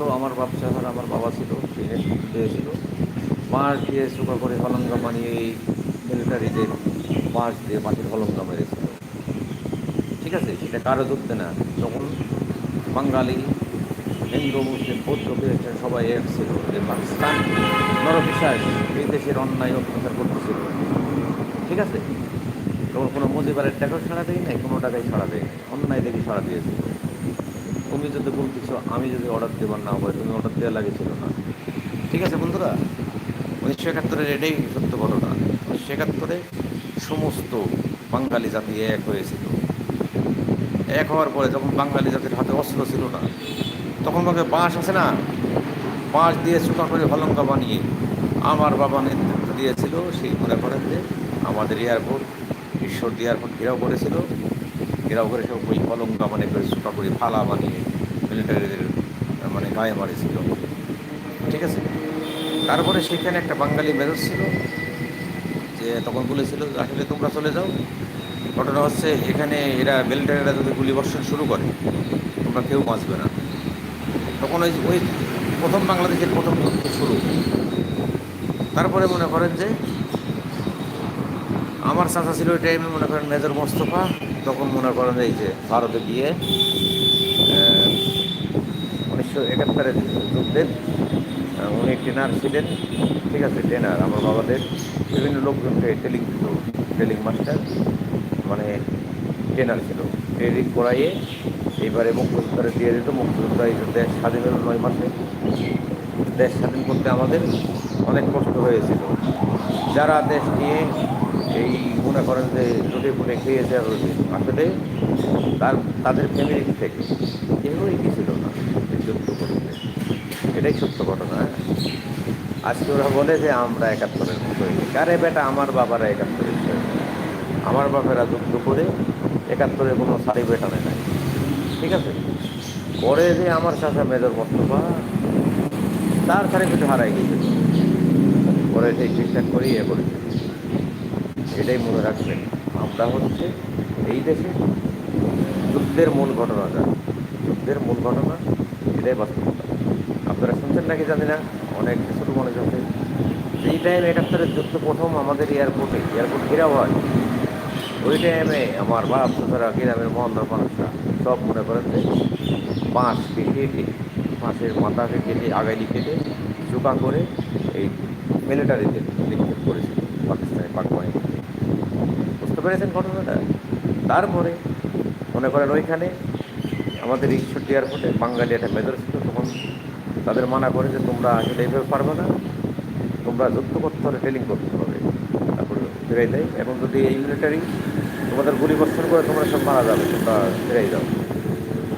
হলো আমার বাচ্চা আর আমার বাবা ছিল, সে দিয়েছিল বাঁশ দিয়ে চোখা করে হলঙ্গা বানিয়ে এই মিলিটারিদের বাঁশ দিয়ে মাটির হলঙ্গা মেরেছিল। ঠিক আছে? সেটা কারও ধরতে না। তখন বাঙালি, হিন্দু, মুসলিম, বৌদ্ধ, খ্রিস্টান সবাই এক ছিল যে পাকিস্তান নরবিশ্বাস এই দেশের অন্যায় অত্যাচার করতেছিল। ঠিক আছে? তখন কোনো মজিবারের টাকাও ছাড়া দেয় নাই, কোনো টাকাই ছাড়া দেয় অন্যায় দেখে ছাড়া দিয়েছিল। তুমি যদি বলতেছো, আমি যদি অর্ডার দেবার না হয় তুমি অর্ডার দেওয়া লাগেছিল না। ঠিক আছে বন্ধুরা? উনিশশো একাত্তরের এটাই সত্য ঘটনা। উনিশশো একাত্তরে সমস্ত বাঙালি জাতি এক হয়েছিল এক হওয়ার পরে যখন বাঙালি জাতির হাতে অস্ত্র ছিল না, তখন আমাকে বাঁশ আছে না? বাঁশ দিয়ে চুকা করে হলঙ্কা বানিয়ে আমার বাবা নেতৃত্ব দিয়েছিল, সেই মনে করেন যে আমাদের এয়ারপোর্ট ঈশ্বর এয়ারপোর্ট ঘেরাও করেছিল। ঘেরাও করে সব ওই হলঙ্কা মানে চুকা করে ফালা বানিয়ে মিলিটারিদের মানে গায়ে মারেছিল ঠিক আছে? তারপরে সেখানে একটা বাঙালি মেজর ছিল, যে তখন বলেছিল, আসলে তোমরা চলে যাও। ঘটনা হচ্ছে, এখানে এরা মিলিটারিরা যদি গুলি বর্ষণ শুরু করে, তোমরা কেউ বাঁচবে না। তখন ওই ওই প্রথম বাংলাদেশের প্রথম শুরু। তারপরে মনে করেন যে আমার চাচা ছিল ওই টাইমে মনে করেন মেজর মোস্তফা তখন মনে করেন এই যে ভারতে গিয়ে উনিশশো একাত্তরের যুদ্ধের আহ, উনি ট্রেনার ছিলেন ঠিক আছে ট্রেনার আমার বাবাদের। বিভিন্ন লোকজনকে ট্রেনিং দিত ট্রেনিং মাস্টার মানে ট্রেনার ছিল। ট্রেনিং করাইয়ে এইবারে মুক্তিযোদ্ধারে দিয়ে দিত। মুক্তিযোদ্ধা এই দেশ স্বাধীন হলো নয় মাসে। দেশ স্বাধীন করতে আমাদের অনেক কষ্ট হয়েছিল। যারা দেশ নিয়ে মনে করেন যে লুটে ফুটে খেয়েছে আসলে তার, তাদের ফ্যামিলি থেকে কেউই গেছিল না যুদ্ধ করতে। এটাই সত্য ঘটনা হ্যাঁ। আজকে ওরা বলে যে আমরা একাত্তরের শহীদ কারে বেটা, আমার বাবারা একাত্তরের আমার বাবারা যুদ্ধ করে একাত্তরের কোনো সার্টিফিকেট আনে নাই। ঠিক আছে? পরে যে আমার চাষা মেজর মোস্তফা, তার সার্টিফিকেট হারাই গেছে। পরে সেই ঠিকঠাক করে ইয়ে করেছে। এটাই মনে রাখবেন। আমরা হচ্ছে এই দেশে যুদ্ধের মূল ঘটনাটা, যুদ্ধের মূল ঘটনা এটাই বাস্তবতা। আপনারা শুনছেন নাকি জানি না, অনেক ছোটো মনে যাচ্ছে এই টাইম একাত্তরের যুদ্ধ প্রথম আমাদের এয়ারপোর্টে এয়ারপোর্ট ঘেরাও হয়, ওই টাইমে আমার বাপ ছোটরা গ্রামের মহল্লার মানুষরা সব মনে করেন যে বাঁশকে কেটে, বাঁশের মাথাকে কেটে আগাইলি কেটে, চোকা করে এই মিলিটারিতে নিক্ষেপ বাহিনী বুঝতে পেরেছেন ঘটনাটা? তারপরে মনে করেন ওইখানে আমাদের ঈশ্বর এয়ারপোর্টে বাঙালি একটা মেজর ছিল, তখন তাদের মানা করে যে তোমরা আসলে এইভাবে পারবে না। তোমরা যুদ্ধ করতে হবে ট্রেনিং করতে হবে। তারপরে ফিরাই দেয় এখন যদি এই মিলিটারি তোমাদের গুলি বর্ষণ করে তোমরা সব মারা যাবে, তোমরা ফিরাই যাও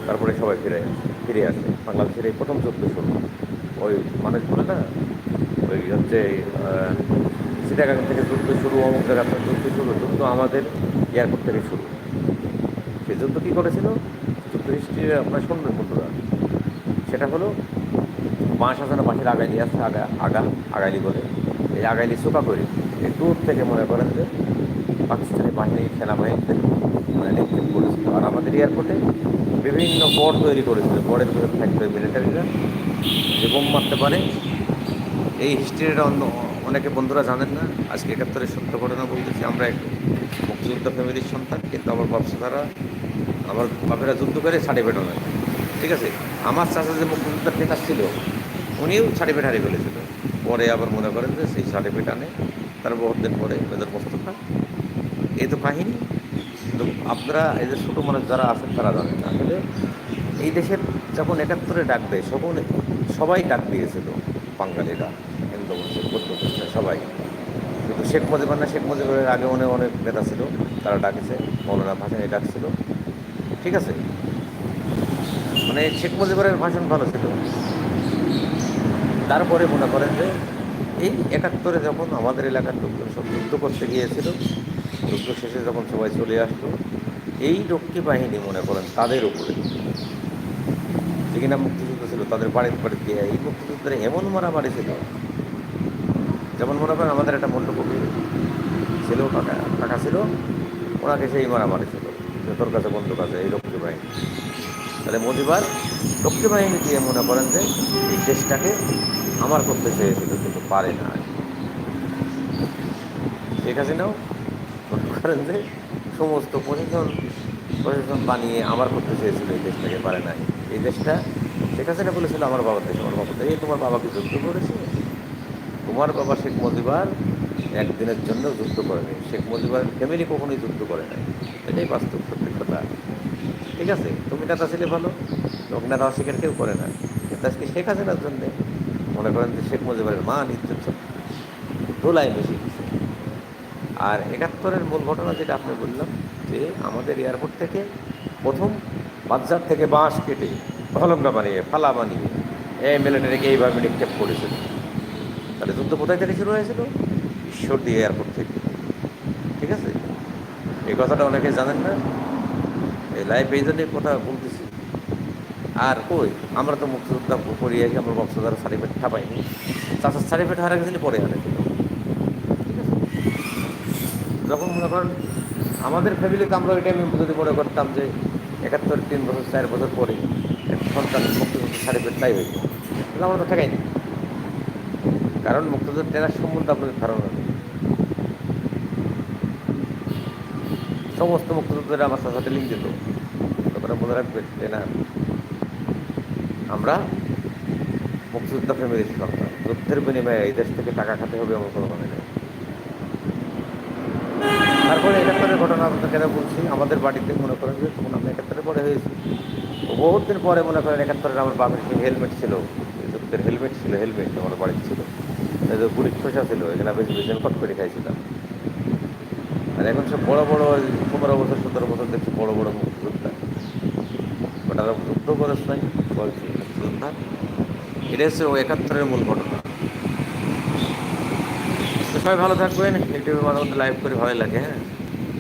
তারপরে সবাই ফিরে ফিরে আসে। বাংলাদেশের এই প্রথম যুদ্ধ শুরু। ওই মানুষগুলো না? ওই হচ্ছে সিটাগাং থেকে যুদ্ধ শুরু, অমুক জায়গা থেকে যুদ্ধ শুরু, যুদ্ধ আমাদের এয়ারপোর্ট থেকে শুরু। সে যুদ্ধ কী করেছিল? যুদ্ধ হিস্ট্রি আপনার শুনবেন, বন্ধুরা। সেটা হলো, বাঁশ আছে না, বাঁশের আগাইলি আছে, আগা আগা, আগাইলি বলে। এই আগাইলি চোকা করে এই দূর থেকে মনে করেন যে পাকিস্তানি বাহিনী সেনাবাহিনীতে মানে নিক্ষেপ করেছিল। আর আমাদের এয়ারপোর্টে বিভিন্ন বর তৈরি করেছিল বরের ভিতরে থাকবে মিলিটারিরা যে বোম মারতে পারে, এই হিস্ট্রিটা অন্য অনেকে বন্ধুরা জানেন না, আজকে একাত্তরের সত্য ঘটনা বলতেছি, আমরা এক মুক্তিযুদ্ধ ফ্যামিলির সন্তান, কিন্তু আমার দ্বারা আমার বাপেরা যুদ্ধ করে সার্টিফিকেট নেয় ঠিক আছে? আমার চাষা যে মুক্তিযোদ্ধার ট্রেনার ছিল উনিও সার্টিফিকেট হারিয়ে ফেলেছিল। পরে আবার মনে করেন যে সেই সার্টিফিকেট আনে, তার বহুত দিন পরে মেজর মোস্তফা এই তো কাহিনী। কিন্তু আপনারা, এই যে ছোটো মানুষ যারা আছেন, তারা জানেন। আসলে এই দেশের যখন একাত্তরে ডাক দেয় সকল সবাই ডাক দিয়েছিল বাঙালিরা। বৌদ্ধ খ্রিস্টান সবাই। কিন্তু শেখ মুজিবুর না, শেখ মুজিবুরের আগে অনেক অনেক নেতা ছিল, তারা ডাকেছে, মৌলানা ভাসানি ডাকছিল। ঠিক আছে? মানে শেখ মুজিবুরের ভাষণ ভালো ছিল। তারপরে মনে করেন যে এই একাত্তরে যখন আমাদের এলাকার লোকজন সব যুদ্ধ করতে গিয়েছিল, যুদ্ধ শেষে যখন সবাই চলে আসলো, এই রক্ষী বাহিনী মনে করেন তাদের উপরে। যে কিনা মুক্তিযুদ্ধ ছিল, তাদের বাড়িতে বাড়িতে এই মুক্তিযুদ্ধের এমন মারামারি ছিল যেমন মনে করেন আমাদের একটা মণ্ডপী ছিল কাকা ছিল, ওনাকে সেই মারামারি ছিল, যে তোর কাছে বন্ধু কাছে এই রক্ষী বাহিনী। তাহলে মজিবার রক্ষী বাহিনী দিয়ে মনে করেন যে এই দেশটাকে আমার করতে চেয়েছিল, কিন্তু পারে না। শেখ নাও মনে করেন যে সমস্ত প্রশাসন প্রশাসন বানিয়ে আমার করতে চেয়েছিল, এই দেশটাকে পারে নাই। এই দেশটা শেখ না বলেছিল, আমার বাবার দেশ আমার বাবার দেশ এই তোমার বাবাকে যুদ্ধ করেছে তোমার বাবা শেখ মুজিবার একদিনের জন্য যুদ্ধ করেনি। শেখ মুজিবার ফ্যামিলি কখনোই যুদ্ধ করে নাই। এটাই বাস্তব সত্যি কথা ঠিক আছে? তুমি নেতা ছিলে ভালো। তোমাকে নেতা অস্বীকার কেউ করে না। কিন্তু আজকে শেখ হাসিনার জন্যে। মনে করেন যে শেখ মুজিবের মান, ইজ্জত সব ধুলাই বেশি দিচ্ছে আর একাত্তরের মূল ঘটনা যেটা আপনি বললাম যে আমাদের এয়ারপোর্ট থেকে প্রথম বাজার থেকে বাঁশ কেটে হলঙ্গা বানিয়ে, ফালা বানিয়ে, এই মিলিটারিকে এইভাবে নিক্ষেপ করেছিল তাহলে যুদ্ধ কোথায় থেকে শুরু হয়েছিল? ঈশ্বর দিয়ে এয়ারপোর্ট থেকে। ঠিক আছে? এই কথাটা অনেকে জানেন না। এই লাইফ এই জন্যই কথা বলতেছি। আর কই, আমরা তো মুক্তিযোদ্ধা করি আছি আমরা বক্সদার সার্টিফিকেট পাইনি চাষার সার্টিফিকেট হারা গেছিলি পরে হারাইছিল ঠিক আছে? যখন মনে করেন আমাদের ফ্যামিলিতে আমরা ওই টাইমে যদি মনে করতাম যে একাত্তর তিন বছর, চার বছর পরে সন্তান মুক্তিযুদ্ধ সার্টিফিকেট তাই হইতো। তাহলে আমরা তো ঠেকাই না কারণ মুক্তিযুদ্ধ ট্রেনার সম্বন্ধে আপনাদের ধারণা নেই। সমস্ত মুক্তিযুদ্ধরা আমার সাথে লিঙ্ক দিত। তোমরা মনে রাখবে ট্রেনার আমরা মুক্তিযুদ্ধ ফ্যামিলির সন্তান। যুদ্ধের বিনিময়ে এই দেশ থেকে টাকা খাতে হবে এমন কোনো মানে নেই। তারপরে একাত্তরের ঘটনা আপনাকে কেন বলছি, আমাদের বাড়িতে মনে করেন যে তখন আমি একাত্তরে পরে হয়েছি। তো বহুত দিন পরে মনে করেন একাত্তরের আমার বাবার হেলমেট ছিল যুদ্ধের হেলমেট ছিল হেলমেট আমার বাড়িতে ছিল। এই যে খোসা ছিল, এখানে বেশি বেশি কট করে খাইছিলাম। আর এখন সব বড় বড় পনেরো বছর, সতেরো বছর দেখছি বড় বড় মুক্তিযোদ্ধা ওটা যুদ্ধ করেছ নাই বলছি মুক্তিযোদ্ধা এটা হচ্ছে ও একাত্তরের মূল ঘটনা। সবাই ভালো থাকবেন, ইউটিউবে মাঝে মধ্যে লাইভ করে ভালোই লাগে হ্যাঁ?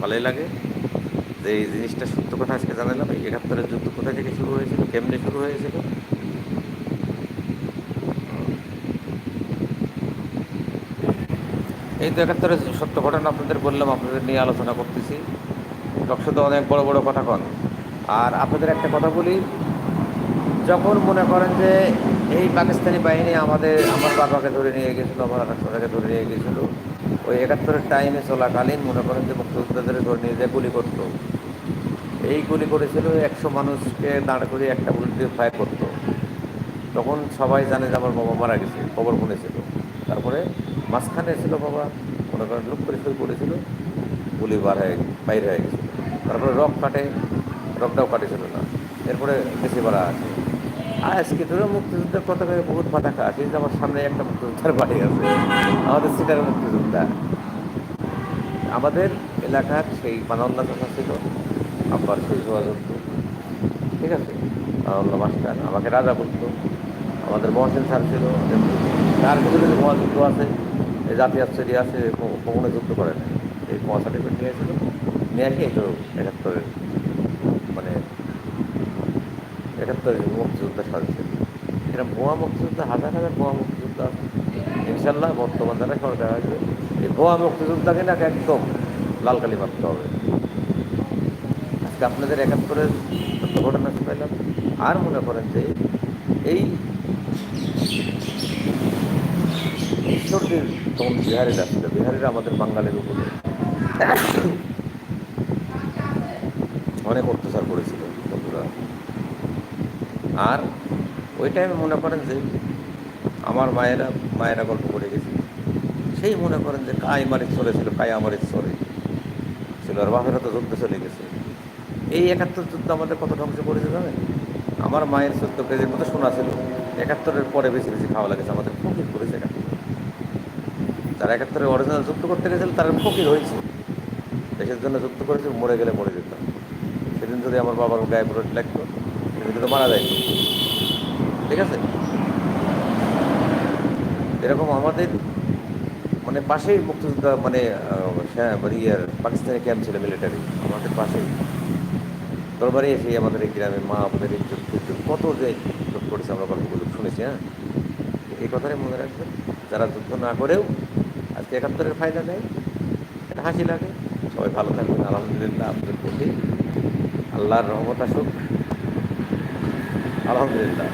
ভালোই লাগে। যে এই জিনিসটা সত্য কথা আজকে জানালাম একাত্তরের যুদ্ধ কোথা থেকে শুরু হয়েছিল, কেমনে শুরু হয়েছিল? এই তো একাত্তরের সত্য ঘটনা আপনাদের বললাম, আপনাদের নিয়ে আলোচনা করতেছি। টকশোতে অনেক বড় বড় কথা কন। আর আপনাদের একটা কথা বলি, যখন মনে করেন যে এই পাকিস্তানি বাহিনী আমাদের, আমার বাবাকে ধরে নিয়ে গেছিল, আমার আকাশকে ধরে নিয়ে গেছিল, ওই একাত্তরের টাইমে চলাকালীন মনে করেন যে মুক্তিযোদ্ধাদের ধরে নিয়ে যায় গুলি করতো। এই গুলি করেছিল একশো মানুষকে দাঁড় করে একটা বুলেট দিয়ে ফায়ার করতো। তখন সবাই জানে যে আমার বাবা মারা গেছে, খবর শুনেছিল। তারপরে মাঝখানে ছিল বাবা, মনে করেন লোক পরিষ্কার করেছিল গুলি বার হয়ে, বাইরে হয়ে গেছিল। তারপরে রক কাটে, রকটাও কাটেছিল না। এরপরে বেশি বাড়া আছে। আর আজকে ধরো মুক্তিযুদ্ধের পতাকা বহুত পতাকা আছে যে আমার সামনে একটা মুক্তিযোদ্ধার বাড়ি আছে, আমাদের সিটার মুক্তিযোদ্ধা। আমাদের এলাকার সেই পানাল্লা চাষা ছিল, আব্বার সেই যোগাযোগ ঠিক আছে? পানাল্লা মাস্টার, আমাকে রাজা বলতো। আমাদের মহসিন স্যার ছিল তার কিছু কিছু আছে, এই জাতি আশ্চর্য আছে কখনো যুদ্ধ করে না এই মহা সার্টিফিকেট নিয়েছিল নিয়ে আসি তো একাত্তরের মানে একাত্তরের মুক্তিযোদ্ধা সাজছে এরা ভুয়া মুক্তিযোদ্ধা, হাজার হাজার ভুয়া মুক্তিযোদ্ধা আছে। ইনশাল্লাহ বর্তমান যারা সরকার আসবে, এই ভুয়া মুক্তিযোদ্ধাকে না একদম লাল কালি মারতে হবে। আজকে আপনাদের একাত্তরের ঘটনা শুনাইলাম আর মনে করেন যে এই ঈশ্বরদের তখন বিহারিরা ছিল বিহারিরা আমাদের বাঙালির উপরে। অনেক অত্যাচার করেছিল বন্ধুরা। আর ওই টাইমে মনে করেন যে আমার মায়েরা মায়েরা গল্প করে গেছে। সেই মনে করেন যে কাই মারিক চলেছিল কাই আমারিক চলে ছিল, আর বাপেরা তো যুদ্ধ চলে গেছে। এই একাত্তর যুদ্ধ আমাদের কত ধ্বংস করেছে জানেন? আমার মায়ের চোদ্দ কেজির মতো শোনা ছিল। একাত্তরের পরে বেশি বেশি খাওয়া লাগেছে, আমাদের ফকির করেছে যারা একাত্তরে অরিজিনাল যুক্ত করতে গেছিল তারা ফকির হয়েছে। দেশের জন্য যুক্ত করেছে মরে গেলে মরে যেত। সেদিন যদি আমার বাবার গায়ে পুরো লাগতো সেদিন তো মারা যায়। ঠিক আছে? এরকম আমাদের মানে পাশেই মুক্তিযোদ্ধা মানে আহ, মানে ইয়ার পাকিস্তানি ক্যাম্প ছিল মিলিটারি আমাদের পাশেই। দরবারে এসে আমাদের এই গ্রামে মা আমাদের কত যে করেছে আমরা গল্পগুলো শুনেছি হ্যাঁ? এই কথাটাই মনে রাখবেন। যারা যুদ্ধ না করেও আজকে একাত্তরের ফায়দা নেই এটা হাসি লাগে। সবাই ভালো থাকবেন, আলহামদুলিল্লাহ, আপনাদের প্রতি আল্লাহর রহমত আসুক। আলহামদুলিল্লাহ।